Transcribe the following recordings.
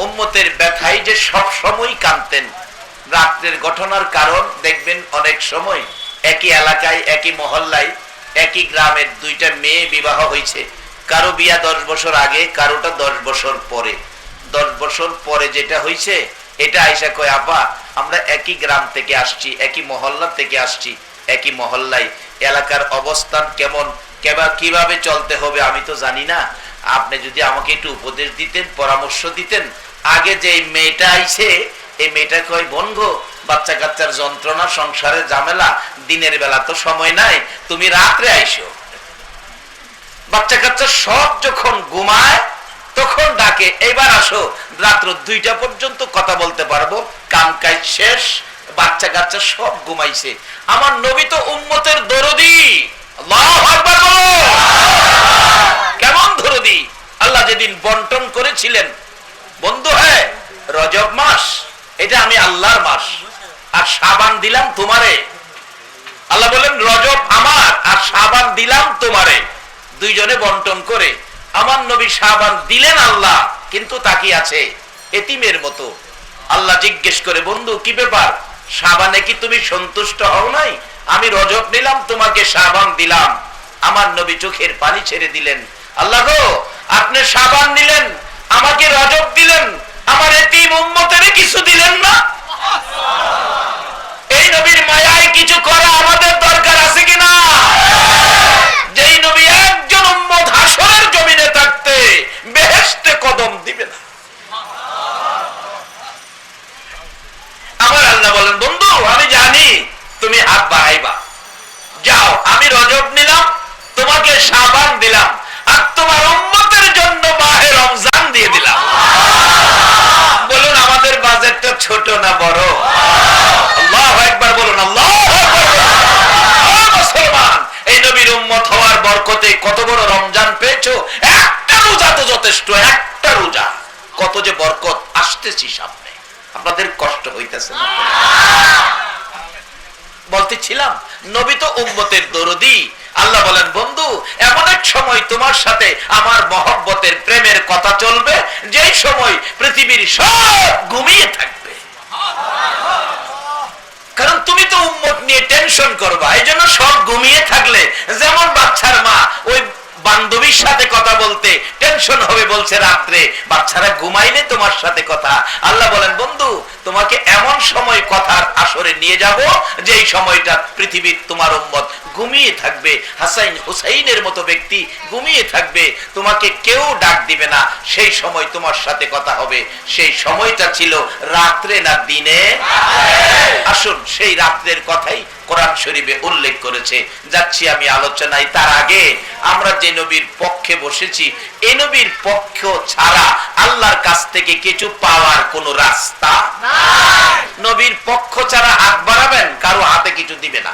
উম্মতের ব্যথায় যে সব সময় কানতেন রাত্রের ঘটনার কারণ দেখবেন অনেক সময় একই এলাকায়, একই মহল্লায়, একই গ্রামের দুইটা মেয়ে বিবাহ হয়েছে। কারও বিয়া দশ বছর আগে, কারোটা দশ বছর পরে। দশ বছর পরে যেটা হয়েছে, এটা আইসা কয় আপা আমরা একই গ্রাম থেকে আসছি, একই মহল্লা থেকে আসছি, একই মহল্লায়। এলাকার অবস্থান কেমন? কেবা- কীভাবে চলতে হবে আমি তো জানি না। আপনি যদি আমাকে একটু উপদেশ দিতেন, পরামর্শ দিতেন আগে যে মেয়েটা আইছে, এই মেয়েটা কয় বনগ বাচ্চা কাচ্চার যন্ত্রণা, সংসারে ঝামেলা, দিনের বেলা তো সময় নাই, তুমি রাত্রে আইসো। বাচ্চা কাচ্চা সব যখন ঘুমায়, তখন ডাকে এবার আসো, রাত্র দুইটা পর্যন্ত কথা বলতে পারব কাম কাজ শেষ বাচ্চা কাচ্চা সব ঘুমাইছে। আমার নবী তো উম্মতের দরদি কেমন দরদি আল্লাহ যেদিন বন্টন করেছিলেন বন্ধু হ্যাঁ রজব মাস, এটা আমি আল্লাহর মাস। আর সাবান দিলাম তোমারে। আল্লাহ বলেন রজব আমার, আর সাবান দিলাম তোমারে। দুইজনে বন্টন করে, আমার নবী সাবান দিলেন আল্লাহ, কিন্তু তাকিয়ে আছে? এতিমের মতো। আল্লাহ জিজ্ঞেস করে, বন্ধু, কি ব্যাপার? সাবানে কি তুমি সন্তুষ্ট হও নাই? আমি রজব নিলাম, তোমাকে সাবান দিলাম। আমার নবী চোখের পানি ছেড়ে দিলেন। আল্লাহ গো, আপনি সাবান নিলেন আমাকে রাজক দিলেন। আমার এটি উম্মতের কিছু দিলেন না এই নবীর মায়ায় কিছু করা আমাদের দরকার আছে কিনা যেই নবী একজন উম্মত হাসরের জমিনে থাকতে বেহেশতে কদম দিবে না আমার আল্লাহ বলেন বন্ধু আমি জানি তুমি হাত বাড়াইবা যাও আমি রজব নিলাম তোমাকে সাবান দিলাম আর তোমার উম্মতের জন্য মাহে রমজান দিয়ে দিলাম বলুন আমাদের বাজেটটা ছোট না বড়। আল্লাহ একবার বলুন, আল্লাহ এই নবীর উম্মত হওয়ার বরকতে কত বড় রমজান পেয়েছ? একটা রোজা তো যথেষ্ট, একটা রোজা। কত যে বরকত আসতেছি সামনে। আপনাদের কষ্ট হইতেছে? বলতেছিলাম, নবী তো উম্মতের দরদি। আল্লাহ বলেন, বন্ধু, এমন এক সময় তোমার সাথে আমার মহব্বতের প্রেমের কথা চলবে, যেই সময় পৃথিবীর সব ঘুমিয়ে থাকবে কারণ তুমি তো উম্মত নিয়ে টেনশন করবা, এই জন্য সব ঘুমিয়ে থাকলে, যেমন বাচ্চার মা, ওই বান্ধবীর সাথে কথা বলতে টেনশন হবে বলছে রাত্রে। বাচ্চারা ঘুমাইলে তোমার সাথে কথা। আল্লাহ বলেন, বন্ধু, তোমাকে এমন সময় কথার আসরে নিয়ে যাব যে সময়টা পৃথিবীর তোমার উম্মত ঘুমিয়ে থাকবে। হাসাইন হুসাইনের মতো ব্যক্তি ঘুমিয়ে থাকবে। তোমাকে কেউ ডাক দিবে না। সেই সময় তোমার সাথে কথা হবে। সেই সময়টা ছিল রাত্রে না দিনে? আসুন, সেই রাত্রের কথাই কোরআন শরীফে উল্লেখ করেছে। যাচ্ছি আমি আলোচনায়। তার আগে আমরা যে নবীর পক্ষে বসেছি, এ নবীর পক্ষ ছাড়া আল্লাহর কাছ থেকে কিছু পাওয়ার কোন রাস্তা নবীর পক্ষ ছাড়া হাত বাড়াবেন, কারও হাতে কিছু দিবে না।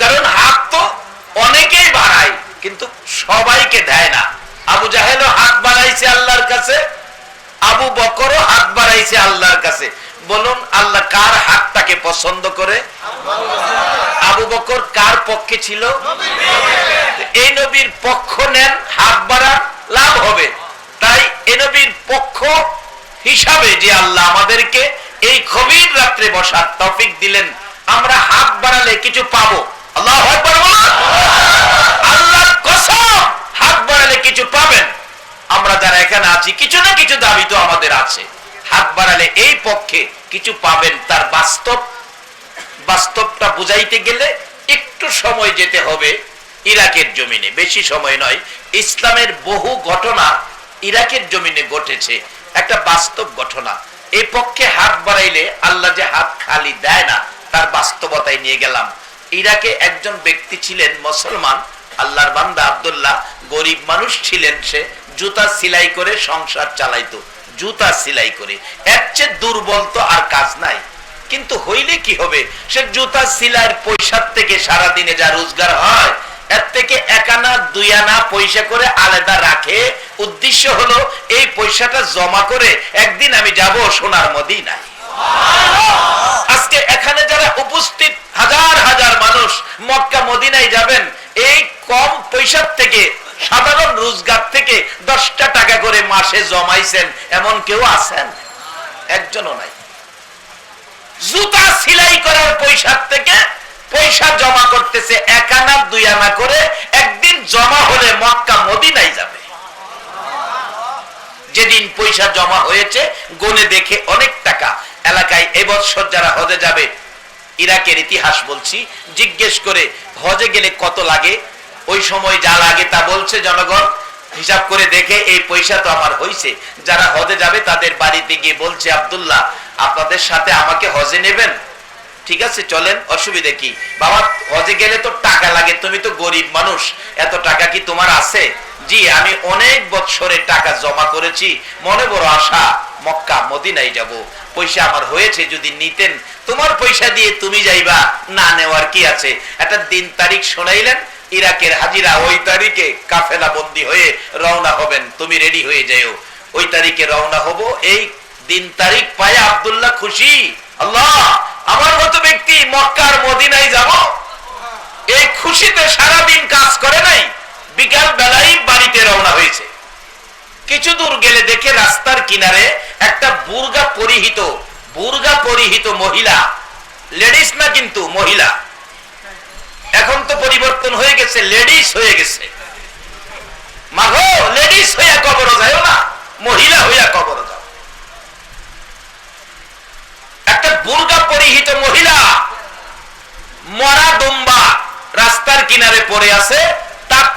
কারণ হাত তো অনেকেই বাড়ায়, কিন্তু সবাইকে দেয় না। আবু জাহেলও হাত বাড়াইছে আল্লাহর কাছে, আবু বকরও হাত বাড়াইছে আল্লাহর কাছে। বলুন, আল্লাহ কার হাতটাকে পছন্দ করে? আবু বকর কার পক্ষে ছিল? এই নবীর পক্ষ নেন হাত বাড়া লাভ হবে। তাই এ নবীর পক্ষ হিসাবে যে আল্লাহ আমাদেরকে এই খবির রাত্রে বসার তফিক দিলেন, আমরা হাত বাড়ালে কিছু পাবো। ইরাকের নয়, ইসলামের বহু ঘটনা ইরাকের জমিনে ঘটেছে। একটা বাস্তব ঘটনা। এই পক্ষে হাত বাড়াইলে আল্লাহ যে হাত খালি দেয় না, তার বাস্তবতায় নিয়ে গেলাম। ইরাকে একজন ব্যক্তি ছিলেন মুসলমান, আল্লাহর বান্দা আব্দুল্লাহ, গরিব মানুষ ছিলেন সে, জুতা সিলাই করে সংসার চালাইতো, জুতা সিলাই করে। এর চেয়ে দুর্বল তো আর কাজ নাই। কিন্তু হইলে কি হবে? সে জুতা সিলাইয়ের পয়সার থেকে সারা দিনে যা রোজগার হয়, এর থেকে এক আনা, দুই আনা পয়সা করে আলাদা রাখে। উদ্দেশ্য হলো, এই পয়সাটা জমা করে একদিন আমি যাব সোনার মদিনায়। আজকে এখানে যারা উপস্থিত হাজার হাজার মানুষ মক্কা, মদিনায় যাবেন, এই কম পয়সার থেকে, সাধারণ রোজগার থেকে দশটা টাকা করে মাসে জমাইছেন, এমন কেউ আছেন? একজনও নাই। জুতা সিলাই করার পয়সার থেকে পয়সা জমা করতেছে এক আনা, দুই আনা করে, একদিন জমা হলে মক্কা মদিনাই যাবে। যেদিন পয়সা জমা হয়েছে, গনে দেখে অনেক টাকা। এলাকায় এবছর যারা হজে যাবে, ইরাকের ইতিহাস বলছি, জিজ্ঞেস করে হজে গেলে কত লাগে? ওই সময় যা লাগে তা বলছে জনগণ। হিসাব করে দেখে এই পয়সা তো আমার হইছে। যারা হজে যাবে তাদের বাড়িতে গিয়ে বলছে, আব্দুল্লাহ, আপনাদের সাথে আমাকে হজে নেবেন? ঠিক আছে, চলেন, অসুবিধা কি? বাবা, হজে গেলে তো টাকা লাগে, তুমি তো গরিব মানুষ। এত টাকা কি তোমার আছে? জি, আমি অনেক বছরে টাকা জমা করেছি। মনে বড় আশা, মক্কা, মদিনায় যাব। পয়সা আমার হয়েছে, যদি নিতেন। তোমার পয়সা দিয়ে তুমি যাইবা, না নেওয়ার কি আছে? একটা দিন তারিখ শোনাইলেন, ইরাকের হাজিরা ওই তারিখে কাফেলা বন্দি হয়ে রওনা হবেন। তুমি রেডি হয়ে যাও ওই তারিখে রওনা হব, এই দিন তারিখ পায় আব্দুল্লাহ খুশি। আল্লাহ, আমার মতো ব্যক্তি মক্কার মদিনায় যাব? এই খুশিতে সারাদিন কাজ করে নাই? বিকাল বেলায় বাড়িতে রওনা হয়েছে। কিছু দূর গেলে দেখে রাস্তার কিনারে একটা বুর্গা পরিহিত বুর্গা পরিহিত মহিলা, লেডিস না কিন্তু মহিলা। এখন তো পরিবর্তন হয়ে গেছে, লেডিস হয়ে গেছে। মাগো, লেডিস হইয়া কবর যায় না, মহিলা হইয়া কবর যাও। একটা বুর্গা পরিহিত মহিলা মরা দুম্বা রাস্তার কিনারে পড়ে আছে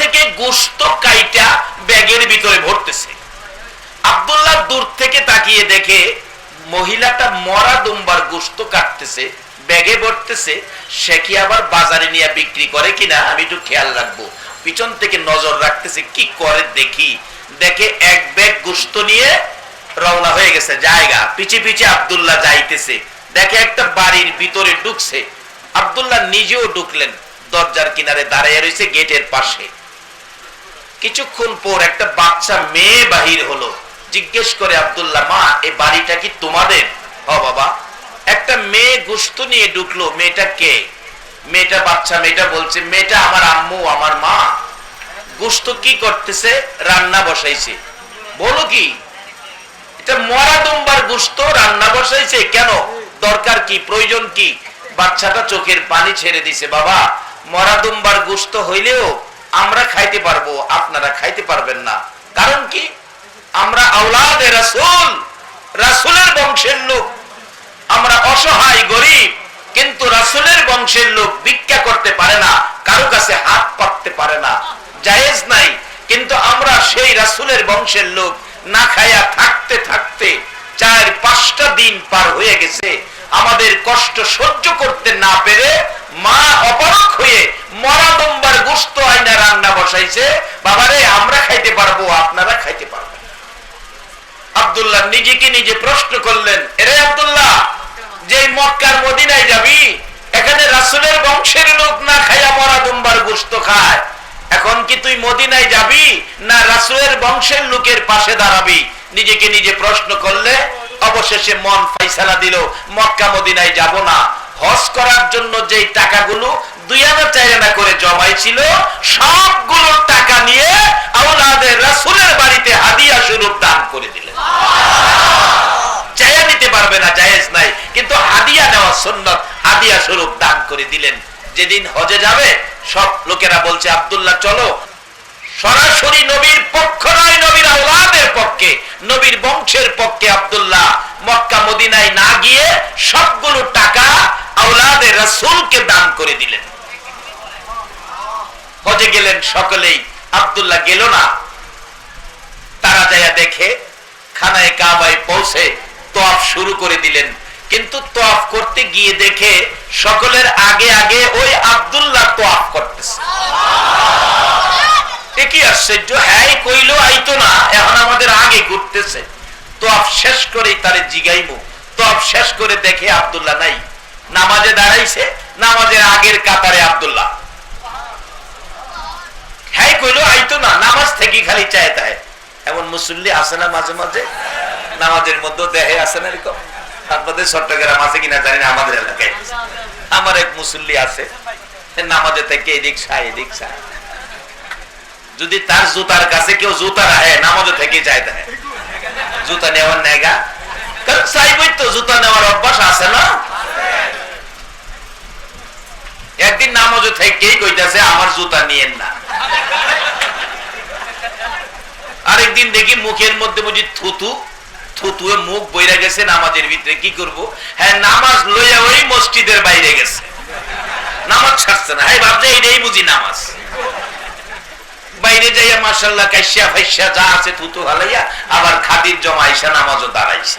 থেকে গোস্ত কাইটা ব্যাগের ভিতরে ভরতেছে। আব্দুল্লাহ দূর থেকে তাকিয়ে দেখে মহিলাটা মরা দুম্বার গোস্ত কাটতেছে, ব্যাগে ভরতেছে, সে কি আবার বাজারে নিয়ে বিক্রি করে কিনা আমি একটু খেয়াল রাখব। পিছন থেকে নজর রাখতেছে, কি করে দেখি? দেখে এক ব্যাগ গোস্ত নিয়ে রওনা হয়ে গেছে, জায়গা। পিছে পিছে আব্দুল্লাহ যাইতেছে। দেখে একটা বাড়ির ভিতরে ঢুকছে। আব্দুল্লাহ নিজেও ঢুকলেন, দরজার কিনারে দাঁড়িয়ে রয়েছে গেটের পাশে। কিছুক্ষণ পর একটা বাচ্চা মেয়ে বাহির হলো। জিজ্ঞেস করে, আব্দুল্লাহ, মা এই বাড়িটা কি তোমাদের? হ, বাবা। একটা মেয়ে গুস্ত নিয়ে ঢুকলো, মেয়েটা কে? মেয়েটা বাচ্চা, মেয়েটা বলছে, মেয়েটা আমার আম্মু, আমার মা। গুস্ত কি করতেছে? রান্না বসাইছে। বলো কি? এটা মরা দুম্বার গুস্ত, রান্না বসাইছে? কেন? দরকার কি? প্রয়োজন কি? বাচ্চাটা চোখের পানি ছেড়ে দিছে, বাবা। মরা দুম্বার গুস্ত হইলেও আমরা খাইতে পারব, আপনারা খাইতে পারবেন না। কারণ কি? আমরা আওলাদে রাসূল, রাসূলের বংশের লোক। আমরা অসহায়, গরিব, কিন্তু রাসূলের বংশের লোক ভিক্ষা করতে পারে না, কারও কাছে হাত পাততে পারে না, জায়েজ নাই। কিন্তু আমরা সেই রাসূলের বংশের লোক না খায়া থাকতে থাকতে চার পাঁচটা দিন পার হয়ে গেছে। আমাদের কষ্ট সহ্য করতে না পেরে মা অপারক হয়ে মরা দম্বার গুস্ত আইনা রান্না বসাইছে, বাবারে, আমরা খাইতে পারব, আপনারা খাইতে পারবেন। আব্দুল্লাহ নিজেকে নিজে প্রশ্ন করলেন, এরে আব্দুল্লাহ যে মক্কার মদিনায় যাবি, এখানে রাসুলের বংশের লোক না খাইয়া মরা দুম্বার গুস্ত খায়। এখন কি তুই মদিনায় যাবি, না রাসুলের বংশের লোকের পাশে দাঁড়াবি? নিজেকে নিজে প্রশ্ন করলে, অবশেষে মন ফাইসালা দিল, মক্কা মদিনায় যাব না। হজ করার জন্য যেই টাকাগুলো দুই আনা চার আনা করে জমাইছিল সবগুলো টাকা নিয়ে আউলাদের রাসুলের বাড়িতে হাদিয়া স্বরূপ দান করে দিলেন। চাইয়া নিতে পারবে না, জায়েজ নাই। কিন্তু হাদিয়া নেওয়া সুন্নত, হাদিয়া স্বরূপ দান করে দিলেন। যেদিন হজে যাবে, সব লোকেরা বলছে, আব্দুল্লাহ, চলো। সরাসরি নবীর পক্ষ নয়, নবীর আওলাদের পক্ষে, নবীর বংশের পক্ষে আব্দুল্লাহ মক্কা, মদিনায় না গিয়ে সবগুলো টাকা আওলাদের রাসুলকে দান করে দিলেন। হজে গেলেন সকলেই। আব্দুল্লাহ গেল না। তারা যাইয়া দেখে খানায় কাবায় পৌঁছে তোয়াফ শুরু করে দিলেন। কিন্তু তোয়াফ করতে গিয়ে দেখে সকলের আগে আগে ওই আব্দুল্লাহ তোয়াফ করতেছে। আশ্চর্য? হ্যাঁ কইলো আইতো না, এখন আমাদের আগে ঘুরতেছে। শেষ শেষ করে দেখে আব্দুল্লাহ নাই। নামাজে দাঁড়াইছে, নামাজের আগের কাতারে আব্দুল্লাহ হ্যাঁ কইলো আইতো না নামাজ থেকে খালি চায় তাই এমন মুসল্লি আছে না মাঝে মাঝে? নামাজের মধ্যে দেহে আছে না এরকম? আপনাদের চট্টগ্রাম আছে কিনা জানি না আমাদের এলাকায়। আমার এক মুসল্লি আছে নামাজে থেকে এদিক সায় এদিক সায়। যদি তার জুতার কাছে কেউ জুতা রাখে, নামাজে থেকে যায় তাহে জুতা নেওয়ার নেগা। কারণ চাইবই তো জুতা নেওয়ার অভ্যাস আছে না? একদিন নামাজে থেকেই কইতাছে, আমার জুতা নিয়েন না। আরেকদিন দেখি মুখের মধ্যে বুঝি থুতু, থুতুয়ে মুখ বইরা গেছে নামাজের ভিতরে, কি করব? হ্যাঁ নামাজ লইয়া ওই মসজিদের বাইরে গেছে। নামাজ ছাড়ছে না। হ্যাঁ ভাবছে এটাই বুঝি নামাজ। বাইরে যাইয়া মার্শাল্লাহ কাইসা ফাইসা যা আছে থুতু হালাইয়া আবার খাদির জমাইসা নামাজও দাঁড়াইছে।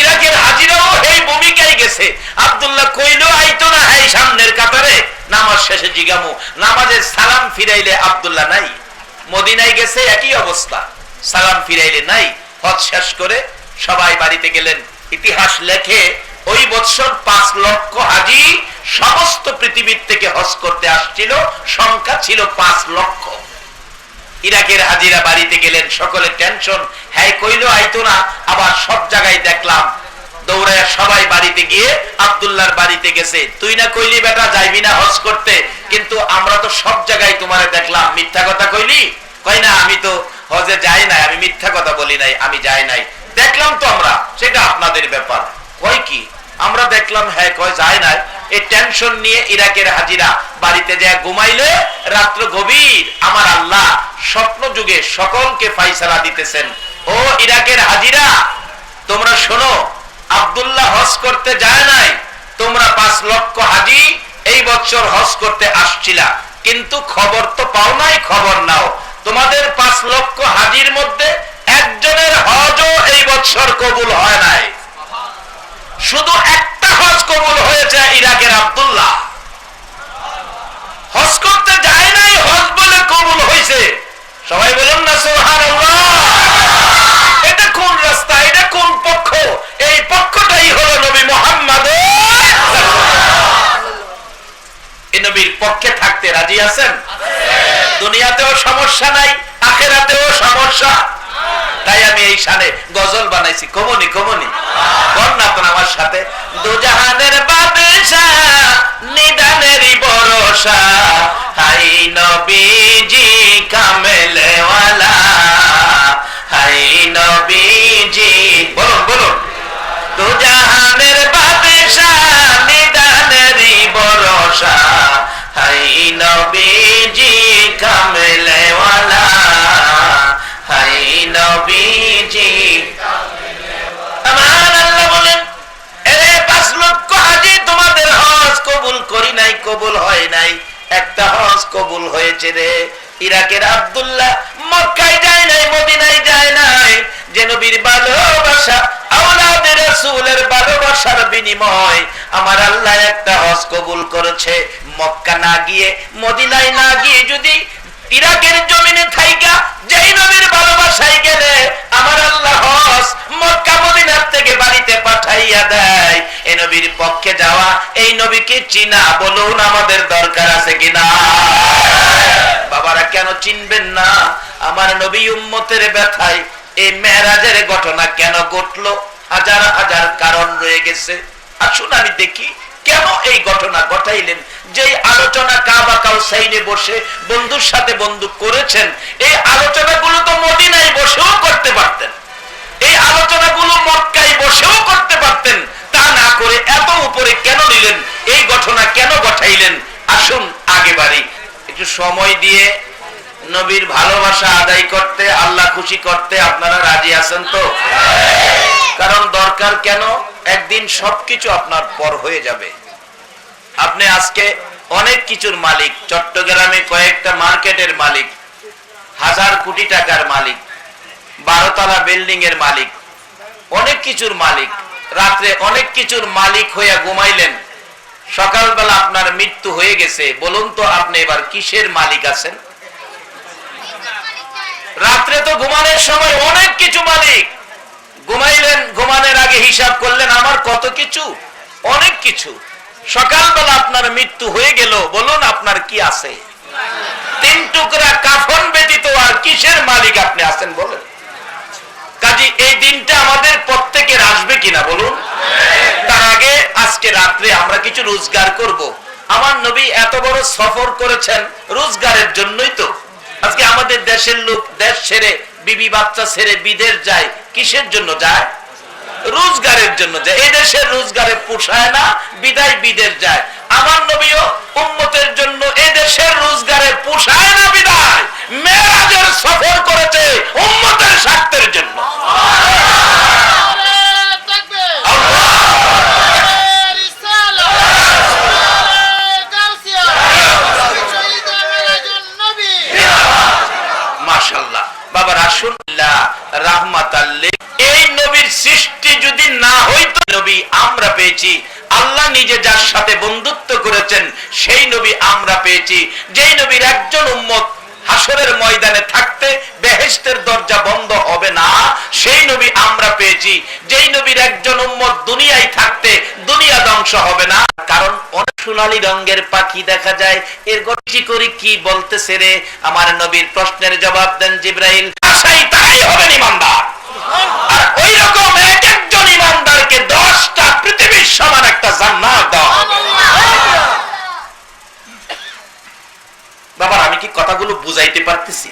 ইরাকের হাজিরাও এই ভূমিকায় গেছে। আব্দুল্লাহ কইলো আইতো না এই সামনের কাতারে নামাজ শেষে জিগামু। নামাজের সালাম ফিরাইলে আবদুল্লাহ নাই। মদিনায় গেছে, একই অবস্থা। সালাম ফিরাইলে নাই, হজ শেষ করে সবাই বাড়িতে গেলেন। ইতিহাস লেখে, ওই বছর পাঁচ লক্ষ হাজি সমস্ত পৃথিবীর থেকে হজ করতে আসছিল, সংখ্যা ছিল পাঁচ লক্ষ। ইরাকের হাজিরা বাড়িতে গেলেন, সকলে টেনশন হ্যাঁ কইলো, আইতো না, আবার সব জায়গায় দেখলাম দৌড়ায় সবাই বাড়িতে গিয়ে আব্দুল্লাহর বাড়িতে গেছে। তুই না কইলি, বেটা, যাইবি না হজ করতে? কিন্তু আমরা তো সব জায়গায় তোমার দেখলাম। মিথ্যা কথা কইলি? কই না, আমি তো হজে যাই নাই, আমি মিথ্যা কথা বলি নাই, আমি যাই নাই। দেখলাম তো আমরা, সেটা আপনাদের ব্যাপার। কয় কি? আমরা দেখলাম হ্যাঁ কয়, যায় নাই। এই টেনশন নিয়ে ইরাকের হাজিরা বাড়িতে যায় ঘুমাইলে রাত্র গভীর। আমার আল্লাহ স্বপ্ন যুগে সকলকে ফাইসালা দিতেছেন। ও ইরাকের হাজিরা, তোমরা শোনো আব্দুল্লাহ হজ করতে যায় নাই, তোমরা পাঁচ লক্ষ হাজি এই বছর হজ করতে আসছিলা। কিন্তু খবর তো পাও নাই, খবর নাও। তোমাদের পাঁচ লক্ষ হাজির মধ্যে একজনের হজও এই বছর কবুল হয় নাই। শুধু একটা হজ কবুল হয়েছে ইরাকের আব্দুল্লাহ। হজ করতে যায় নাই, হজ বলে কবুল হয়েছে সবাই বলুন না সোহান এটা কোন রাস্তা, এটা কোন পক্ষ? এই পক্ষটাই হলো নবী মোহাম্মদ। এই নবীর পক্ষে থাকতে রাজি আছেন? দুনিয়াতেও সমস্যা নাই, আখেরাতেও সমস্যা। তাই আমি এই সালে গজল বানাইছি, কমনি কমনি। তো আমার সাথে। দুজাহানের বাদশা, নিদানেরই ভরসা। হাই নবীজি, কামেলেওয়ালা। হাই নবীজি, বলুন বলুন। দুজাহানের বাদশা নিদানেরই বরসা হাই নবীজি আমার আল্লাহ একটা হজ কবুল করেছে। মক্কা না গিয়ে, মদিনায় না গিয়ে যদি ইরাকের জমিনে থাইকা, যেই নবীর ভালোবাসায় গেলে আমার আল্লাহ হজ মক্কা, মদিনার থেকে বাড়িতে পাঠাইয়া দেয়। এই নবীর পক্ষে যাওয়া, এই নবীকে চিনা, বলুন আমাদের দরকার আছে কিনা? বাবারা কেন চিনবেন না? আমার নবী উম্মতের ব্যথায় এই মেরাজের ঘটনা কেন ঘটলো? হাজার হাজার কারণ রয়ে গেছে। আসুন আমি দেখি কেন এই ঘটনা ঘটাইলেন? যে আলোচনা কাবা কাউসাইনে বসে বন্ধুর সাথে বন্ধু করেছেন এই আলোচনাগুলো তো মদিনায় বসেও করতে পারতেন। এই আলোচনাগুলো মক্কায় বসেও করতে পারতেন। তা না করে এত উপরে কেন নিলেন? এই ঘটনা কেন ঘটাইলেন? আসুন আগে বাড়ি। একটু সময় দিয়ে নবীর ভালোবাসা আদায় করতে আল্লাহ খুশি করতে আপনারা রাজি আছেন তো? কারণ দরকার কেন? একদিন সবকিছু আপনার পর হয়ে যাবে। আপনি আজকে অনেক কিছুর মালিক, চট্টগ্রামে কয়েকটা মার্কেটের মালিক, হাজার কোটি টাকার মালিক, বারোতলা বিল্ডিং এর মালিক, অনেক কিছুর মালিক, রাত্রে অনেক কিছুর মালিক হইয়া ঘুমাইলেন। সকালবেলা আপনার মৃত্যু হয়ে গেছে। বলুন তো, আপনি এবার কিসের মালিক আছেন? রাত্রে তো ঘুমানোর সময় অনেক কিছু মালিক। ঘুমাইলেন, ঘুমানোর আগে হিসাব করলেন, আমার কত কিছু? অনেক কিছু। সকালবেলা আপনার মৃত্যু হয়ে গেল, বলুন আপনার কি আছে? তিন টুকরা কাফন ব্যতীত আর কিসের মালিক আপনি আছেন, বলেন। কাজী, এই দিনটা আমাদের প্রত্যেকের আসবে কিনা, বলুন। তার আগে আজকে রাত্রে আমরা কিছু রোজগার করব। আমার নবী এত বড় সফর করেছেন রোজগারের জন্যই তো। আজকে আমাদের দেশের লোক দেশ ছেড়ে বিবি বাচ্চা ছেড়ে বিদেশ যায়, কিসের জন্য যায়? রোজগারের জন্য যায়। এদেশে রোজগারে পোষায় না, বিদায় বিদেশ যায়। আমার নবীও উম্মতের জন্য এদেশের রোজগারে পোষায় না বিদায়। মেরাজের সফর করেছে উম্মতের স্বার্থের জন্য মাশাল্লাহ বাবা রাসুল্লাহ রাহমাত এই নবীর সৃষ্টি যদি না হইতো নবী আমরা পেয়েছি আল্লাহ নিজে যার সাথে বন্ধুত্ব করেছেন সেই নবী আমরা পেয়েছি। যেই নবীর একজন উম্মত হাসরের ময়দানে থাকতে বেহেশতের দরজা বন্ধ হবে না, সেই নবী আমরা পেয়েছি। যেই নবীর একজন উম্মত দুনিয়ায় থাকতে দুনিয়া ধ্বংস হবে না, কারণ অনেক সোনালী রঙের পাখি দেখা যায়। এর গটি করে কি বলতেছে রে? আমার নবীর প্রশ্নের জবাব দেন জিব্রাইল। আশাই তাই হবেন ইমানদার। আর ওই রকম এক একজন ইমানদারকে দশটা পৃথিবীর সমান একটা জান্নাত দেওয়া হবে। বাবার আমি কি কথাগুলো বুঝাইতে পারতেছি।